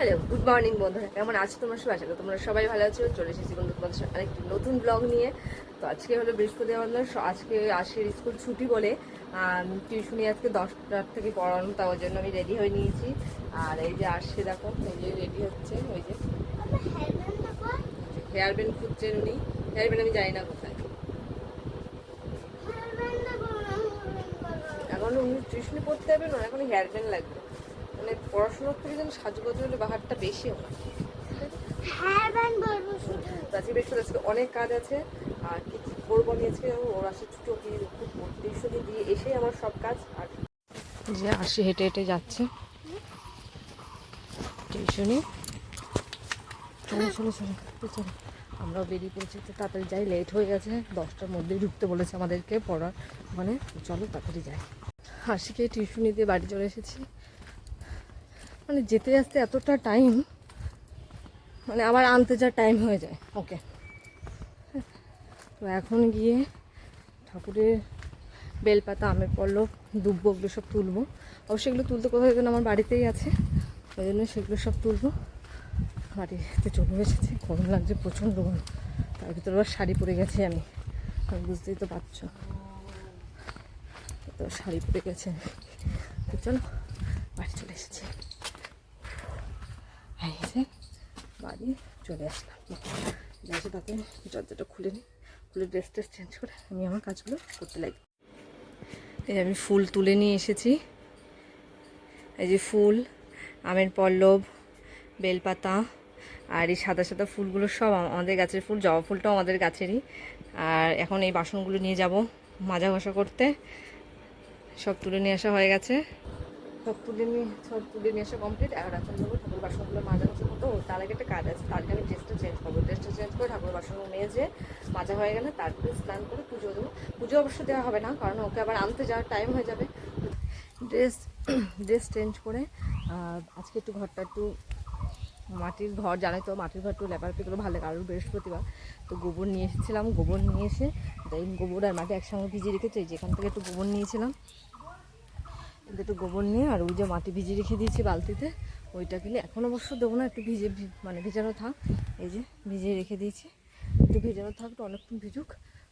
Hello good morning বন্ধুরা। কেমন আছো তোমরা সবাই? আশা তোমরা সবাই ভালো আছো। চলে এসেছি বন্ধু তোমাদের আরেকটি নতুন ব্লগ নিয়ে। তো আজকে হলো বৃহস্পতিবার আজকে আজকের স্কুল ছুটি বলে। টিউশনি আজকে দশটার থেকে পড়ানো তার জন্য আমি রেডি হয়ে নিয়েছি। আর এই যে আসছে, দেখো, এই যে রেডি হচ্ছে, ওই যে। হেয়ার ব্যান্ড খুঁজছেন উনি। হেয়ার ব্যান্ড আমি জানি না কোথায়। এখন উনি টিউশনি পড়তে যাবে না, এখন হেয়ার ব্যান্ড লাগবে। মানে পড়াশোনার থেকে যেন সাজগোজ হলে বাহারটা বেশি হয়। আজকে আজকে অনেক কাজ আছে আর কি কি করব আমি আজকে ওর আসে ছুটি ওকে খুব টিউশনি দিয়ে এসেই আমার সব কাজ আর যে আসি হেঁটে হেঁটে যাচ্ছে। টিউশনি। চলো চলো চলো চলো। আমরাও বেরিয়ে পড়েছি তো তাড়াতাড়ি যাই লেট হয়ে গেছে দশটার মধ্যেই ঢুকতে বলেছে আমাদেরকে পড়ার। মানে চলো তাড়াতাড়ি যাই। হাসিকে টিউশনি দিয়ে বাড়ি চলে এসেছি। মানে যেতে আসতে এতটা টাইম মানে আবার আনতে যা টাইম হয়ে যায়। ওকে তো এখন গিয়ে ঠাকুরের বেলপাতা আমের পল্লব দুব্ব ওগুলো সব তুলবো। অবশ্যই এগুলো তুলতে কোথাও যেন আমার বাড়িতেই আছে ওই জন্য সেগুলো সব তুলবো। বাড়িতে চলে এসেছি গরম লাগছে প্রচণ্ড গরম। তার ভিতরে আবার শাড়ি পরে গেছি আমি। আমি বুঝতেই তো পারছ। তো শাড়ি পরে গেছে তো চলো বাড়ি চলে এসেছি। এই যে বাড়ি চলে আসলাম। যাচ্ছে তাতে দরজাটা খুলে নিই, খুলে ড্রেস ট্রেস চেঞ্জ করে আমি আমার কাজগুলো করতে লাগি। এই আমি ফুল তুলে নিয়ে এসেছি। এই যে ফুল, আমের পল্লব, বেলপাতা আর এই সাদা সাদা ফুলগুলো সব আমাদের গাছের ফুল, জবা ফুলটাও আমাদের গাছেরই। আর এখন এই বাসনগুলো নিয়ে যাব মাজা ঘষা করতে। সব তুলে নিয়ে আসা হয়ে গেছে। সব তুলে নিয়ে, সব তুলে নিয়ে আসা কমপ্লিট এখন যাব ঠাকুর বাসনগুলো মাজা করতে ও তার আগে একটা কাজ আছে, তার আগে আমি ড্রেসটা চেঞ্জ করব। ড্রেসটা চেঞ্জ করে ঠাকুর বাসনগুলো মেজে, মাজা হয়ে গেলে তারপরে স্নান করে পুজো দেবো। পুজো অবশ্য দেওয়া হবে না, কারণ ওকে আবার আনতে যাওয়ার টাইম হয়ে যাবে। ড্রেস ড্রেস চেঞ্জ করে আজকে একটু ঘরটা একটু মাটির ঘর, জানাই তো মাটির ঘর একটু লেপারপি করে ভালো কারণ বৃহস্পতিবার। তো গোবর নিয়ে এসেছিলাম, গোবর নিয়ে এসে গোবর আর মাটি একসঙ্গে ভিজিয়ে রেখেছে যেখান থেকে একটু গোবর নিয়েছিলাম। একটু গোবর নিয়ে আর ওই যে মাটি ভিজিয়ে রেখে দিয়েছি বালতিতে, ওইটা কিনে এখন অবশ্য দেবো না, একটু ভিজে মানে ভিজানো থাক। এই যে ভিজিয়ে রেখে দিয়েছি। একটু ভিজানো থাক তো অনেকক্ষণ ভিজুক।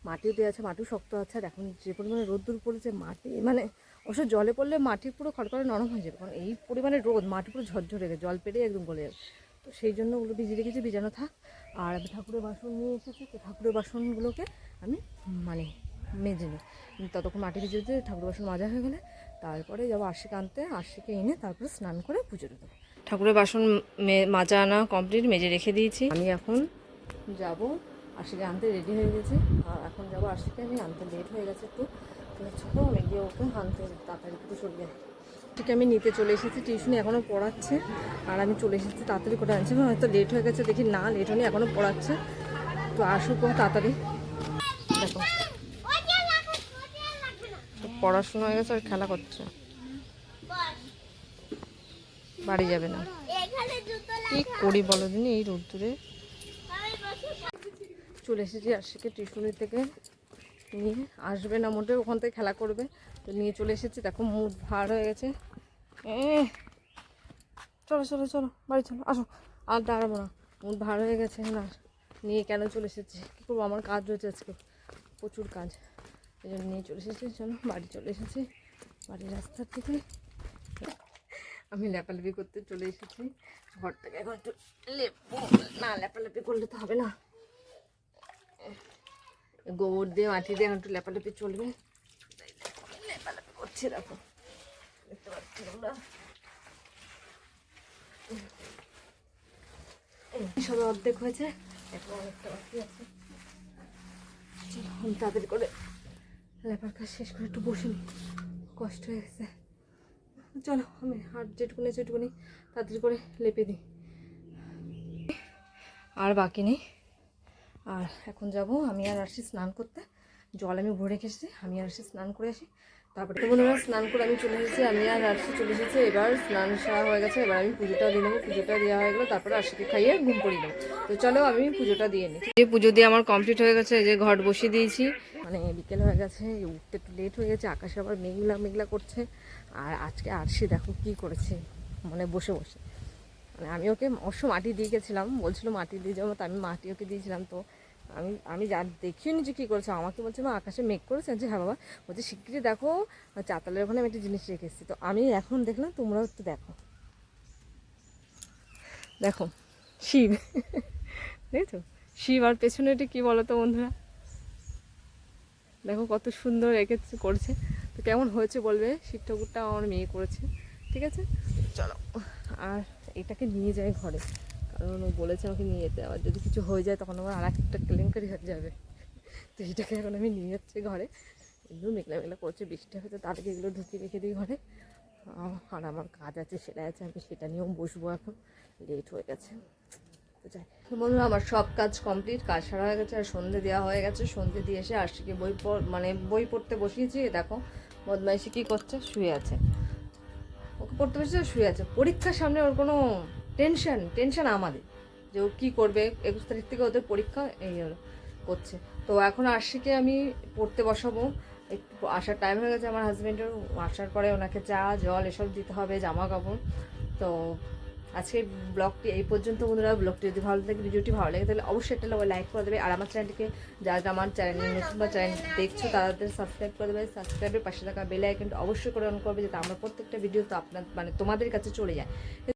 মাটিও দেওয়া আছে, মাটিও শক্ত আছে, আর এখন যে পরিমাণে রোদ্দুর পড়েছে, মাটি মানে অবশ্য জলে পড়লে মাটি পুরো খড়খড়ে নরম হয়ে যাবে, কারণ এই পরিমাণে রোদ, মাটি পুরো ঝরঝরে গেছে, জল পেরেই একদম গলে যাবে। তো সেই জন্য ওগুলো ভিজিয়ে রেখেছি, ভিজানো থাক। আর আমি ঠাকুরের বাসন নিয়ে এসেছি, তো ঠাকুরের বাসনগুলোকে আমি মানে মেজে নিই। ততক্ষণ মাটি ভিজে ঠাকুর বাসন মাজা হয়ে গেলে তারপরে যাব আশিকে আনতে আশিকে এনে তারপরে স্নান করে পুজো দেবো। ঠাকুরের বাসন মে- মাজা আনা কমপ্লিট মেজে রেখে দিয়েছি। আমি এখন যাব আশিকে আনতে রেডি হয়ে গেছি। আর এখন যাব আশিকে আমি আনতে লেট হয়ে গেছে একটু। ছোটো আমি গিয়ে ওকে আনতে তাড়াতাড়ি করে চলে যাই। ঠিক আমি নিতে চলে এসেছি টিউশনি এখনও পড়াচ্ছে। আর আমি চলে এসেছি তাড়াতাড়ি করে আনছি হয়তো লেট হয়ে গেছে দেখি না লেট হয়নি এখনও পড়াচ্ছে। তো আসুক তাড়াতাড়ি। দেখো। পড়াশোনা হয়ে গেছে আর খেলা করছে। বাড়ি যাবে না। কি করি বলো দিন, এই রোদ্দুরে। চলে এসেছি আশিকে টিউশনি থেকে। নিয়ে আসবে না মোটে ওখান থেকে খেলা করবে। তো নিয়ে চলে এসেছি, দেখো মুড ভার হয়ে গেছে। চলো চলো চলো, বাড়ি চলো, আসো। আর দাঁড়াবো না মুড ভার হয়ে গেছে, না। নিয়ে কেন চলে এসেছি? কী করব? আমার কাজ রয়েছে আজকে, প্রচুর কাজ। এই নিয়ে চলে এসেছি চলো বাড়ি চলে এসেছি। বাড়ির রাস্তার থেকে আমি লেপালেপি করতে চলে এসেছি। ঘরটাকে এখন একটু না, লেপালেপি করলে তো হবে না। গোবর দিয়ে, মাটি দিয়ে এখন একটু লেপালেপি চলবে। লেপালেপি করছি, দেখো। দেখতে পাচ্ছি সবে অর্ধেক হয়েছে। এখন অনেকটা বাকি আছে। তাড়াতাড়ি করে লেপার কাজ শেষ করে একটু বসে নিই কষ্ট হয়ে গেছে। চলো, আমি হাত যেটুকুনি সেটুকুনি তাড়াতাড়ি করে লেপে দিই। আর বাকি নেই। আর এখন যাব, আমি আর আসি স্নান করতে। জল আমি ভরে রেখে আমি আর আসি স্নান করে আসি। তারপরে তো বোনেরা স্নান করে আমি চলে এসেছি, আমি আর আসি চলে এসেছি। এবার স্নান সারা হয়ে গেছে, এবার আমি পুজোটা দিয়ে নেব, পুজোটা দেওয়া হয়ে গেলো, তারপরে আশিকে খাইয়ে ঘুম পড়িয়ে দেবো তো চলো আমি পুজোটা দিয়ে নিই। এই পুজো দিয়ে আমার কমপ্লিট হয়ে গেছে যে ঘট বসিয়ে দিয়েছি। মানে বিকেল হয়ে গেছে উঠতে একটু লেট হয়ে গেছে, আকাশে আবার মেঘলা মেঘলা করছে। আর আজকে আরশি দেখো কি করেছে মানে বসে বসে। মানে আমি ওকে অবশ্য মাটি দিয়ে গেছিলাম, বলছিল মাটি দিয়ে যাব, তো আমি মাটি ওকে দিয়েছিলাম, তো আমি আমি যা দেখিও নি যে কী করেছে আমাকে বলছে মা আকাশে মেঘ করেছে। বলছি, হ্যাঁ বাবা। বলছে শিগগিরই দেখো চাতালের ওখানে আমি একটা জিনিস রেখে এসেছি তো আমি এখন দেখলাম তোমরাও একটু দেখো। দেখো শিব। দেখছ? শিব আর পেছনে এটা কী বলো তো বন্ধুরা? দেখো কত সুন্দর এঁকেছে করেছে। তো কেমন হয়েছে বলবে? শিব ঠাকুরটা আমার মেয়ে করেছে ঠিক আছে? চলো আর এটাকে নিয়ে যাই ঘরে। কারণ ও বলেছে আমাকে নিয়ে যেতে। আবার যদি কিছু হয়ে যায়, তখন আমার আর একটা কেলেঙ্কারি হয়ে যাবে। তো এটাকে এখন আমি নিয়ে যাচ্ছি ঘরে। এগুলো মেঘলা মেঘলা করছে, বৃষ্টি হয়তো তার আগে এগুলো ঢুকিয়ে রেখে দিই ঘরে। আর আমার কাজ আছে সেটা আছে, আমি সেটা নিয়েও বসবো এখন। লেট হয়ে গেছে। যাই আমার সব কাজ কমপ্লিট কাজ সারা হয়ে গেছে, আর সন্ধে দেওয়া হয়ে গেছে। সন্ধে দিয়ে এসে আশিকে বই পড় মানে বই পড়তে বসিয়েছি। দেখো, বদমাইশি কী করছে? শুয়ে আছে। ওকে পড়তে বসেছে, শুয়ে আছে। পরীক্ষার সামনে ওর কোনো টেনশন টেনশন আমাদের যে ও কী করবে, একুশ তারিখ থেকে ওদের পরীক্ষা, এই করছে। তো এখন আশিকে আমি পড়তে বসাবো। একটু আসার টাইম হয়ে গেছে আমার হাজব্যান্ডের আসার পরে ওনাকে চা, জল এসব দিতে হবে জামা কাপড় তো আজকে ব্লগটি এই পর্যন্ত, বন্ধুরা। ব্লগটি যদি ভালো লাগে, ভিডিওটি ভালো লাগে, তাহলে অবশ্যই একটা লাইক করে দেবে। আর আমার চ্যানেলটিকে যারা আমার চ্যানেল নতুন বা চ্যানেল দেখছ তাদের সাবস্ক্রাইব করে দেবে। সাবস্ক্রাইবের পাশে থাকা বেল আইকনটা অবশ্যই করে অন করবে, যাতে আমার প্রত্যেকটা ভিডিও তো আপনার মানে তোমাদের কাছে চলে যায়।